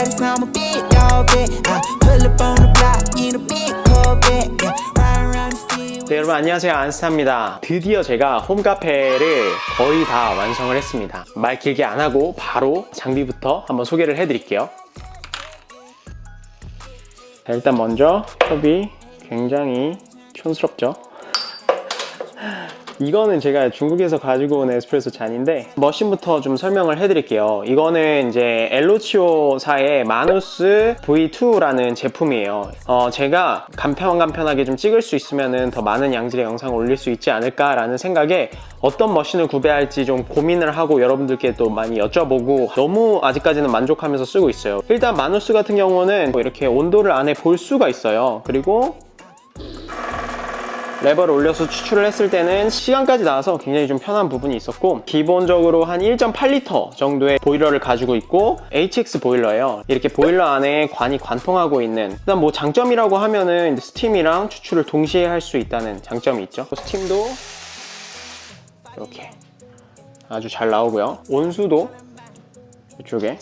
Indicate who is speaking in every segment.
Speaker 1: status, I'm a big dog vet. I pull up on the block in a big Corvette. Yeah.
Speaker 2: 네, 여러분 안녕하세요 안스타입니다 드디어 제가 홈카페를 거의 다 완성을 했습니다 말 길게 안 하고 바로 장비부터 한번 소개를 해드릴게요 자, 일단 먼저 컵이 굉장히 촌스럽죠 이거는 제가 중국에서 가지고 온 에스프레소 잔인데 머신부터 좀 설명을 해드릴게요. 이거는 이제 엘로치오사의 마누스 V2라는 제품이에요. 어, 제가 간편간편하게 좀 찍을 수 있으면 더 많은 양질의 영상을 올릴 수 있지 않을까라는 생각에 어떤 머신을 구매할지 좀 고민을 하고 여러분들께 또 많이 여쭤보고 너무 아직까지는 만족하면서 쓰고 있어요. 일단 마누스 같은 경우는 뭐 이렇게 온도를 안에 볼 수가 있어요. 그리고 레버를 올려서 추출을 했을 때는 시간까지 나와서 굉장히 좀 편한 부분이 있었고 기본적으로 한 1.8리터 정도의 보일러를 가지고 있고 HX 보일러예요. 이렇게 보일러 안에 관이 관통하고 있는 일단 뭐 장점이라고 하면은 스팀이랑 추출을 동시에 할 수 있다는 장점이 있죠. 스팀도 이렇게 아주 잘 나오고요. 온수도 이쪽에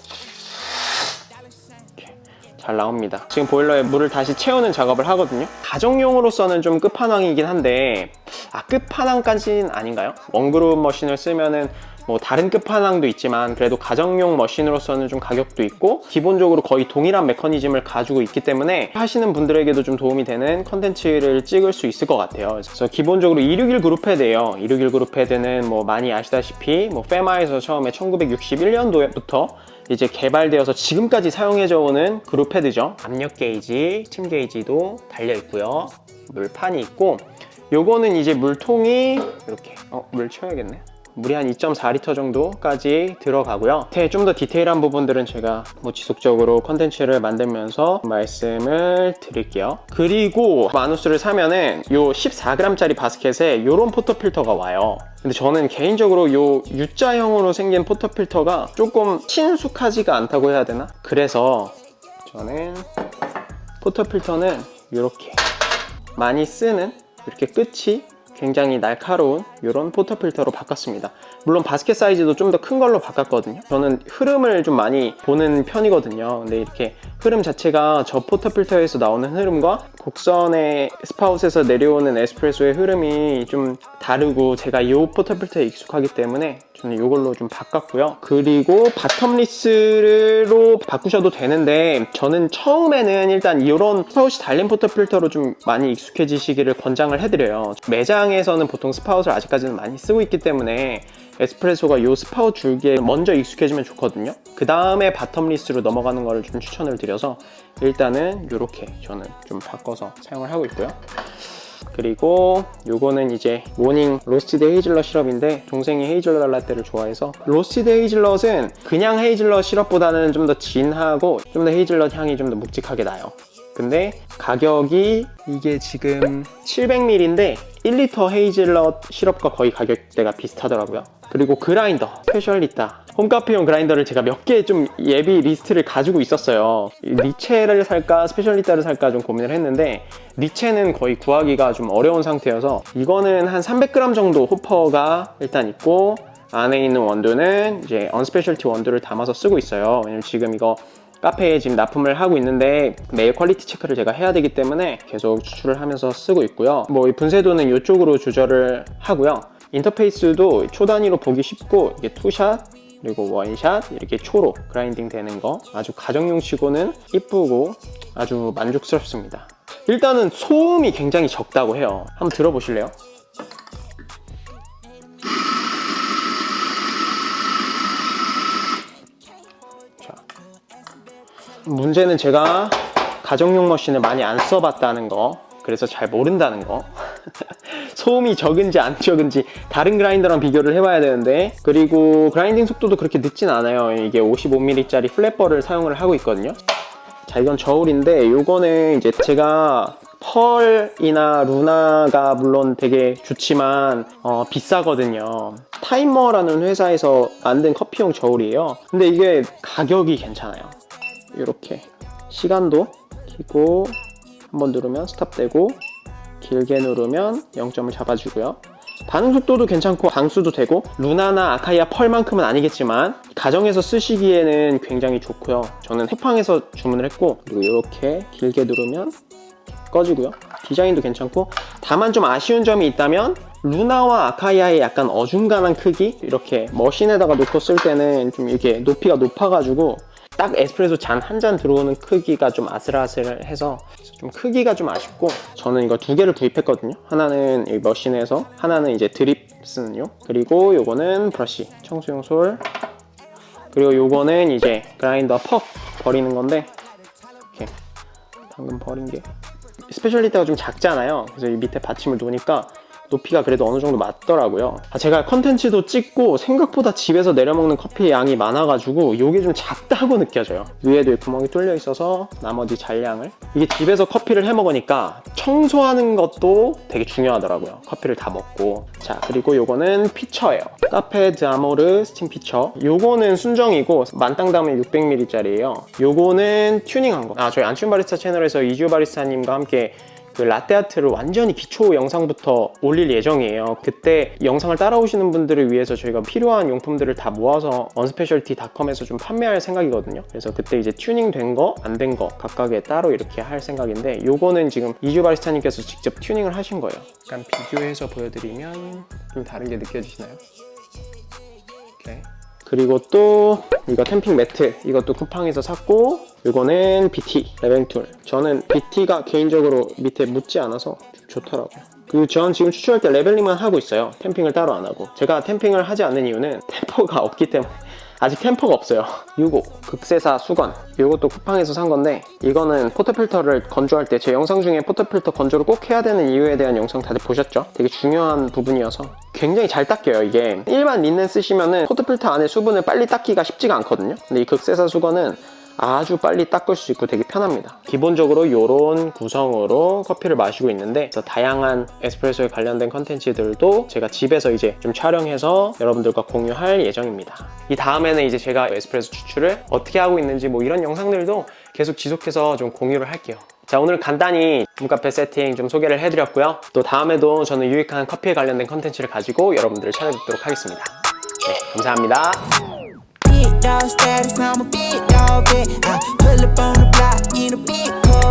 Speaker 2: 잘 나옵니다. 지금 보일러에 물을 다시 채우는 작업을 하거든요. 가정용으로서는 좀 끝판왕이긴 한데 아 끝판왕까지는 아닌가요? 원그룹 머신을 쓰면은 뭐 다른 끝판왕도 있지만 그래도 가정용 머신으로서는 좀 가격도 있고 기본적으로 거의 동일한 메커니즘을 가지고 있기 때문에 하시는 분들에게도 좀 도움이 되는 컨텐츠를 찍을 수 있을 것 같아요. 그래서 기본적으로 261 그룹 헤드예요. 261 그룹 헤드는 뭐 많이 아시다시피 뭐 페마에서 처음에 1961년도부터 이제 개발되어서 지금까지 사용해져 오는 그룹 패드죠. 압력 게이지, 침 게이지도 달려 있고요. 물판이 있고 요거는 이제 물통이 이렇게 어, 물 채워야겠네. 물이 한 2.4리터 정도까지 들어가고요. 좀 더 디테일한 부분들은 제가 뭐 지속적으로 컨텐츠를 만들면서 말씀을 드릴게요. 그리고 마누스를 사면은 요 14g짜리 바스켓에 요런 포터 필터가 와요. 근데 저는 개인적으로 요 U자형으로 생긴 포터 필터가 조금 친숙하지가 않다고 해야 되나? 그래서 저는 포터 필터는 이렇게 많이 쓰는 이렇게 끝이 굉장히 날카로운 이런 포터 필터로 바꿨습니다. 물론 바스켓 사이즈도 좀 더 큰 걸로 바꿨거든요. 저는 흐름을 좀 많이 보는 편이거든요. 근데 이렇게 흐름 자체가 저 포터 필터에서 나오는 흐름과 곡선의 스파웃에서 내려오는 에스프레소의 흐름이 좀 다르고 제가 이 포터 필터에 익숙하기 때문에 저는 이걸로 좀 바꿨고요. 그리고 바텀리스로 바꾸셔도 되는데 저는 처음에는 일단 이런 스파웃이 달린 포터 필터로 좀 많이 익숙해지시기를 권장을 해드려요. 매장에서는 보통 스파웃을 아직까지는 많이 쓰고 있기 때문에 에스프레소가 이 스파웃 줄기에 먼저 익숙해지면 좋거든요. 그 다음에 바텀리스로 넘어가는 거를 좀 추천을 드려서 일단은 이렇게 저는 좀 바꿔서 사용을 하고 있고요. 그리고 요거는 이제 모닝 로스티드 헤이즐넛 시럽인데 동생이 헤이즐넛 라떼를 좋아해서 로스티드 헤이즐넛은 그냥 헤이즐넛 시럽보다는 좀 더 진하고 좀 더 헤이즐넛 향이 좀 더 묵직하게 나요. 근데 가격이 이게 지금 700ml인데 1리터 헤이즐넛 시럽과 거의 가격대가 비슷하더라고요. 그리고 그라인더, 스페셜리타, 홈카페용 그라인더를 제가 몇 개 좀 예비 리스트를 가지고 있었어요. 리체를 살까, 스페셜리타를 살까 좀 고민을 했는데 리체는 거의 구하기가 좀 어려운 상태여서 이거는 한 300g 정도 호퍼가 일단 있고 안에 있는 원두는 이제 언스페셜티 원두를 담아서 쓰고 있어요. 왜냐면 지금 이거 카페에 지금 납품을 하고 있는데 매일 퀄리티 체크를 제가 해야 되기 때문에 계속 추출을 하면서 쓰고 있고요. 뭐이 분쇄도는 이쪽으로 조절을 하고요. 인터페이스도 초 단위로 보기 쉽고 이게 투샷 그리고 원샷 이렇게 초로 그라인딩 되는 거 아주 가정용 치고는 이쁘고 아주 만족스럽습니다. 일단은 소음이 굉장히 적다고 해요. 한번 들어보실래요? 자, 문제는 제가 가정용 머신을 많이 안 써봤다는 거 그래서 잘 모른다는 거 소음이 적은지 안 적은지 다른 그라인더랑 비교를 해봐야 되는데 그리고 그라인딩 속도도 그렇게 늦진 않아요. 이게 55mm짜리 플랫버를 사용을 하고 있거든요. 자 이건 저울인데 요거는 이제 제가 펄이나 루나가 물론 되게 좋지만 어, 비싸거든요. 타이머라는 회사에서 만든 커피용 저울이에요. 근데 이게 가격이 괜찮아요. 이렇게 시간도 키고 한번 누르면 스탑되고 길게 누르면 0점을 잡아주고요. 반응 속도도 괜찮고 방수도 되고 루나나 아카이아 펄만큼은 아니겠지만 가정에서 쓰시기에는 굉장히 좋고요. 저는 쿠팡에서 주문을 했고 그리고 이렇게 길게 누르면 꺼지고요. 디자인도 괜찮고 다만 좀 아쉬운 점이 있다면 루나와 아카이아의 약간 어중간한 크기 이렇게 머신에다가 놓고 쓸 때는 좀 이렇게 높이가 높아가지고 딱 에스프레소 잔 한 잔 들어오는 크기가 좀 아슬아슬해서 좀 크기가 좀 아쉽고 저는 이거 두 개를 구입했거든요. 하나는 이 머신에서 하나는 이제 드립 쓰는 요. 그리고 요거는 브러쉬 청소용 솔. 그리고 요거는 이제 그라인더 퍽 버리는 건데 이렇게 방금 버린 게. 스페셜리티가 좀 작잖아요. 그래서 이 밑에 받침을 놓으니까 높이가 그래도 어느 정도 맞더라고요. 아, 제가 컨텐츠도 찍고 생각보다 집에서 내려먹는 커피의 양이 많아가지고 이게 좀 작다고 느껴져요. 위에도 이 구멍이 뚫려 있어서 나머지 잔량을 이게 집에서 커피를 해 먹으니까 청소하는 것도 되게 중요하더라고요. 커피를 다 먹고 자 그리고 요거는 피처예요. 카페 드아모르 스팀 피처. 요거는 순정이고 만땅 담에 600ml짜리예요. 요거는 튜닝한 거. 아 저희 안춘 바리스타 채널에서 이주 바리스타님과 함께 그 라떼 아트를 완전히 기초 영상부터 올릴 예정이에요. 그때 영상을 따라오시는 분들을 위해서 저희가 필요한 용품들을 다 모아서 언스페셜티닷컴에서 좀 판매할 생각이거든요. 그래서 그때 이제 튜닝 된 거, 안 된 거 각각에 따로 이렇게 할 생각인데 요거는 지금 이주 바리스타님께서 직접 튜닝을 하신 거예요. 약간 비교해서 보여드리면 좀 다른 게 느껴지시나요? 이렇게. 그리고 또 이거 캠핑 매트 이것도 쿠팡에서 샀고 이거는 BT 레뱅툴. 저는 BT가 개인적으로 밑에 묻지 않아서 좀 좋더라고요. 그리고 전 지금 추출할 때 레벨링만 하고 있어요. 템핑을 따로 안 하고. 제가 템핑을 하지 않는 이유는 템포가 없기 때문에 아직 템포가 없어요. 유고 극세사 수건. 이것도 쿠팡에서 산 건데 이거는 포터필터를 건조할 때 제 영상 중에 포터필터 건조를 꼭 해야 되는 이유에 대한 영상 다들 보셨죠? 되게 중요한 부분이어서 굉장히 잘 닦여요 이게. 일반 린넨 쓰시면은 포터필터 안에 수분을 빨리 닦기가 쉽지가 않거든요. 근데 이 극세사 수건은 아주 빨리 닦을 수 있고 되게 편합니다. 기본적으로 이런 구성으로 커피를 마시고 있는데 다양한 에스프레소에 관련된 컨텐츠들도 제가 집에서 이제 좀 촬영해서 여러분들과 공유할 예정입니다. 이 다음에는 이제 제가 에스프레소 추출을 어떻게 하고 있는지 뭐 이런 영상들도 계속 지속해서 좀 공유를 할게요. 자 오늘 간단히 홈카페 세팅 좀 소개를 해드렸고요. 또 다음에도 저는 유익한 커피에 관련된 컨텐츠를 가지고 여러분들을 찾아뵙도록 하겠습니다. 네, 감사합니다.
Speaker 1: I pull up on the block in a big